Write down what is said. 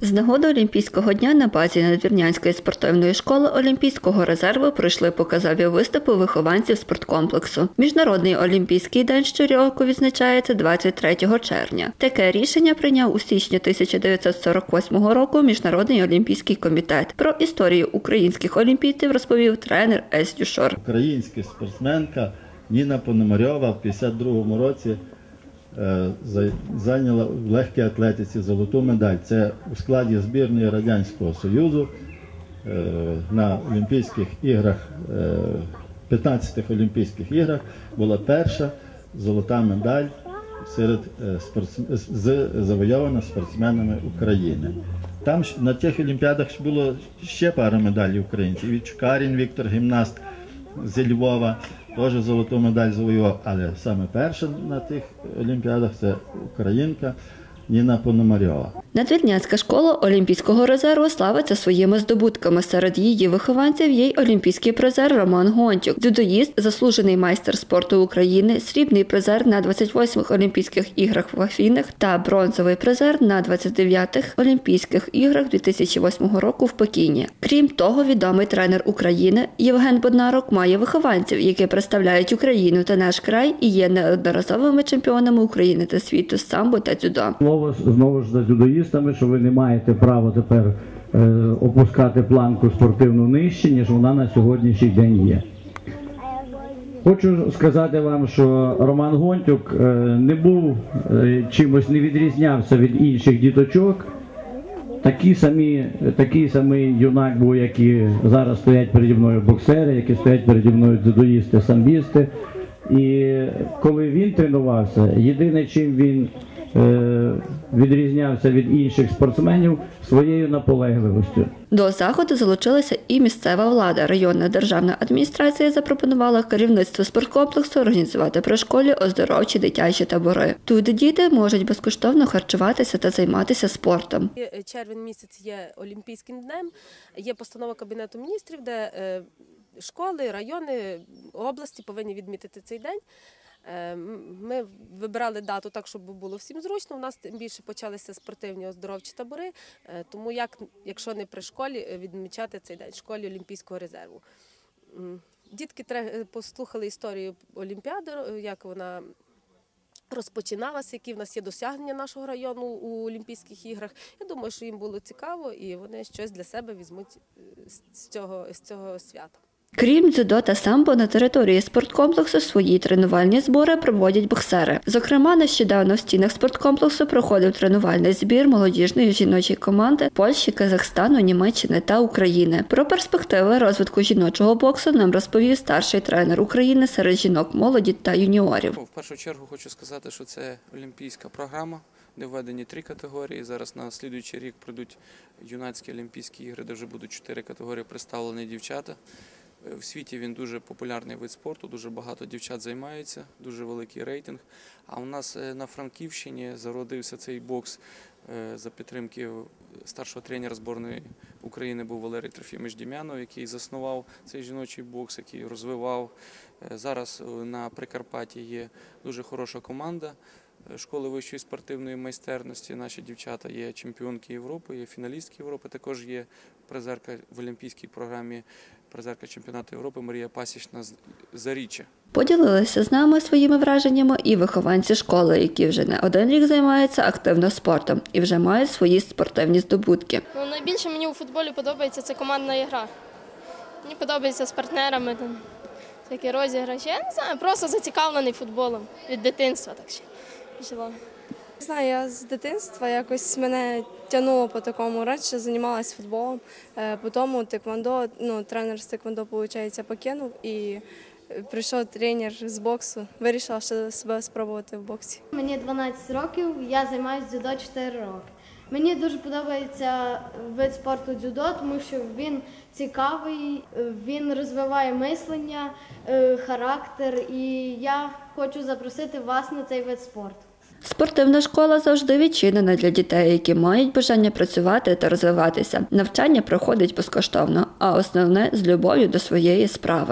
З нагоди Олімпійського дня на базі Надвірнянської спортивної школи Олімпійського резерву пройшли показові виступи вихованців спорткомплексу. Міжнародний олімпійський день щороку відзначається 23 червня. Таке рішення прийняв у січні 1948 року Міжнародний олімпійський комітет. Про історію українських олімпійців розповів тренер Ес Дюшор. Українська спортсменка Ніна Пономарьова в 52-му році зайняла в легкій атлетиці золоту медаль. Це у складі збірної Радянського Союзу е, на Олімпійських іграх, е, 15-х Олімпійських іграх була перша золота медаль серед е, з- завойована спортсменами України. Там на тих олімпіадах було ще пара медалей українців. І Чукарін Віктор, гімнаст зі Львова, теж золоту медаль завоював. Але саме перша на тих олімпіадах це українка Ніна Пономарьова. Надвірнянська школа Олімпійського резерву славиться своїми здобутками. Серед її вихованців є й олімпійський призер Роман Гончук, дзюдоїст, заслужений майстер спорту України, срібний призер на 28-х Олімпійських іграх в Афінах та бронзовий призер на 29-х Олімпійських іграх 2008 року в Пекіні. Крім того, відомий тренер України Євген Боднарок має вихованців, які представляють Україну та наш край і є неодноразовими чемпіонами України та світу з самбо та дзюдо. Слово ж- знову ж за дзюдоїстами, що ви не маєте права тепер е, опускати планку спортивну нижче, ніж вона на сьогоднішній день є. Хочу сказати вам, що Роман Гонтюк е, не був е, чимось не відрізнявся від інших діточок. Такі самі, такий самий юнак був, які зараз стоять переді мною боксери, які стоять переді мною дзюдоїсти, самбісти. І коли він тренувався, єдине, чим він відрізнявся від інших спортсменів своєю наполегливістю. До заходу залучилася і місцева влада. Районна державна адміністрація запропонувала керівництву спорткомплексу організувати при школі оздоровчі дитячі табори. Тут діти можуть безкоштовно харчуватися та займатися спортом. Е, Червень місяць є Олімпійським днем. Є постанова Кабінету міністрів, де е, школи, райони, області повинні відмітити цей день. Е, Ми вибирали дату так, щоб було всім зручно. У нас тим більше почалися спортивні оздоровчі табори. Е, Тому як, якщо не при школі, е, відмічати цей день в школі Олімпійського резерву. Дітки послухали історію Олімпіади, як вона розпочиналася, які в нас є досягнення нашого району у Олімпійських іграх. Я думаю, що їм було цікаво і вони щось для себе візьмуть з цього, з цього свята. Крім дзюдо та самбо, на території спорткомплексу свої тренувальні збори проводять боксери. Зокрема, нещодавно в стінах спорткомплексу проходив тренувальний збір молодіжної жіночої команди Польщі, Казахстану, Німеччини та України. Про перспективи розвитку жіночого боксу нам розповів старший тренер України серед жінок молоді та юніорів. В першу чергу хочу сказати, що це олімпійська програма, де введені три категорії. Зараз на слідуючий рік пройдуть юнацькі олімпійські ігри, де вже будуть чотири категорії представлені дівчата. В світі він дуже популярний вид спорту, дуже багато дівчат займаються, дуже великий рейтинг. А у нас е, на Франківщині зародився цей бокс е, за підтримки старшого тренера зборної України був Валерій Трофімович Дім'янов, який заснував цей жіночий бокс, який розвивав. Е, Зараз на Прикарпатті є дуже хороша команда школи вищої спортивної майстерності. Наші дівчата є чемпіонки Європи, є фіналістки Європи. Також є призерка в олімпійській програмі, призерка чемпіонату Європи Марія Пасічна з Заріччя. Поділилися з нами своїми враженнями і вихованці школи, які вже не один рік займаються активно спортом і вже мають свої спортивні здобутки. Ну, найбільше мені у футболі подобається це командна гра. Мені подобається з партнерами там, такі розіграші. Я не знаю, просто зацікавлений футболом від дитинства так ще жила. Знаю, я з дитинства якось мене тягнуло по такому. Раніше займалася футболом, е, потім тиквондо, ну, тренер з тиквондо, виходить, покинув і е, прийшов тренер з боксу. Вирішила ще себе спробувати в боксі. Мені 12 років, я займаюся дзюдо 4 роки. Мені дуже подобається вид спорту дзюдо, тому що він цікавий, е, він розвиває мислення, характер, і я хочу запросити вас на цей вид спорту. Спортивна школа завжди відчинена для дітей, які мають бажання працювати та розвиватися. Навчання проходить безкоштовно, а основне з любов'ю до своєї справи.